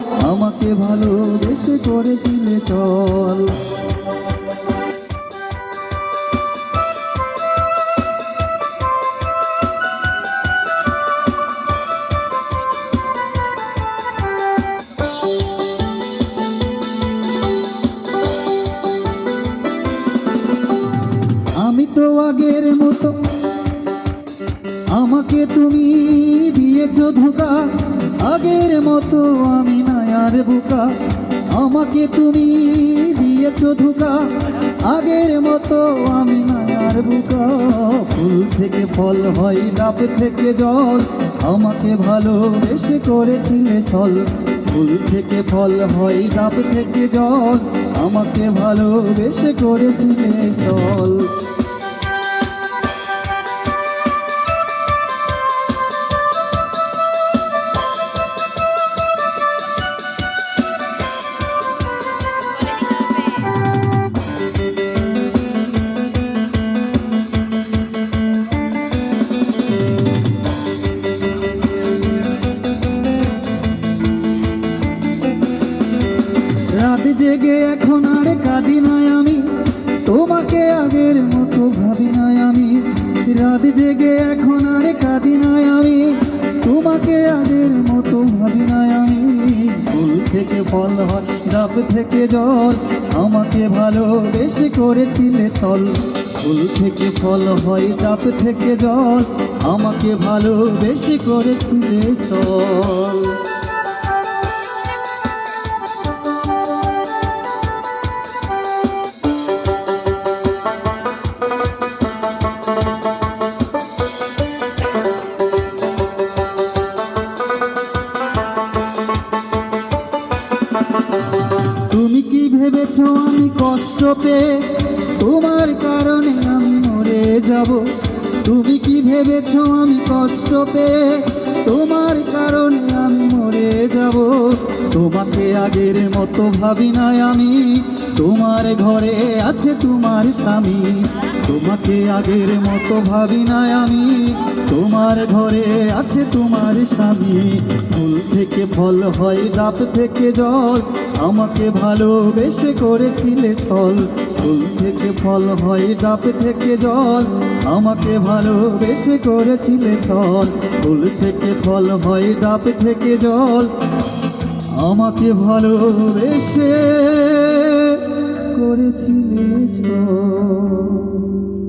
আমাকে ভালোবেসে করেছিলে চল। আমি তো আগের মতো আমাকে তুমি দিয়েছ ধোকা আগের মতো আমি না আর বোকা। আমাকে তুমি দিয়েছ ধোকা, আগের মতো আমি না আর বোকা। ফুল থেকে ফল হয়, ডাব থেকে জল, আমাকে ভালোবেসে করেছিলে ছল। ফুল থেকে ফল হয়, ডাব থেকে জল, আমাকে ভালোবেসে করেছিলে চল রাত জেগে এখন আর কাঁদি নাই আমি। তোমাকে আগের মতো ভাবি নাই আমি। রাত জেগে এখন আর কাঁদি নাই আমি। তোমাকে আগের মতো ভাবি নাই আমি। ফুল থেকে ফল হয়, ডাব থেকে জল। আমাকে ভালোবেসে করেছিলে ছল। ফুল থেকে ফল হয়, ডাব থেকে জল। আমাকে ভালোবেসে করেছিলে ছল। ভেবেছো আমি কষ্ট পেয়ে? তোমার কারণে আমি মরে যাব। তুমি কি ভেবেছো আমি কষ্ট পেয়ে? তোমার কারণে আমি মরে যাব। তোমাকে আগের মতো ভাবি নাই আমি। তোমার ঘরে আছে তোমার স্বামী। তোমাকে আগের মতো ভাবি নাই আমি। তোমার ঘরে আছে তোমার স্বামী। ফুল থেকে ফল হয় ডাব থেকে জল। আমাকে ভালোবেসে করেছিলে ছল। ফুল থেকে ফল হয় ডাব থেকে জল। আমাকে ভালোবেসে করেছিলে ছল। ফুল থেকে ফল হয় ডাব থেকে জল। আমাকে ভালোবেসে করেছিলে ছল।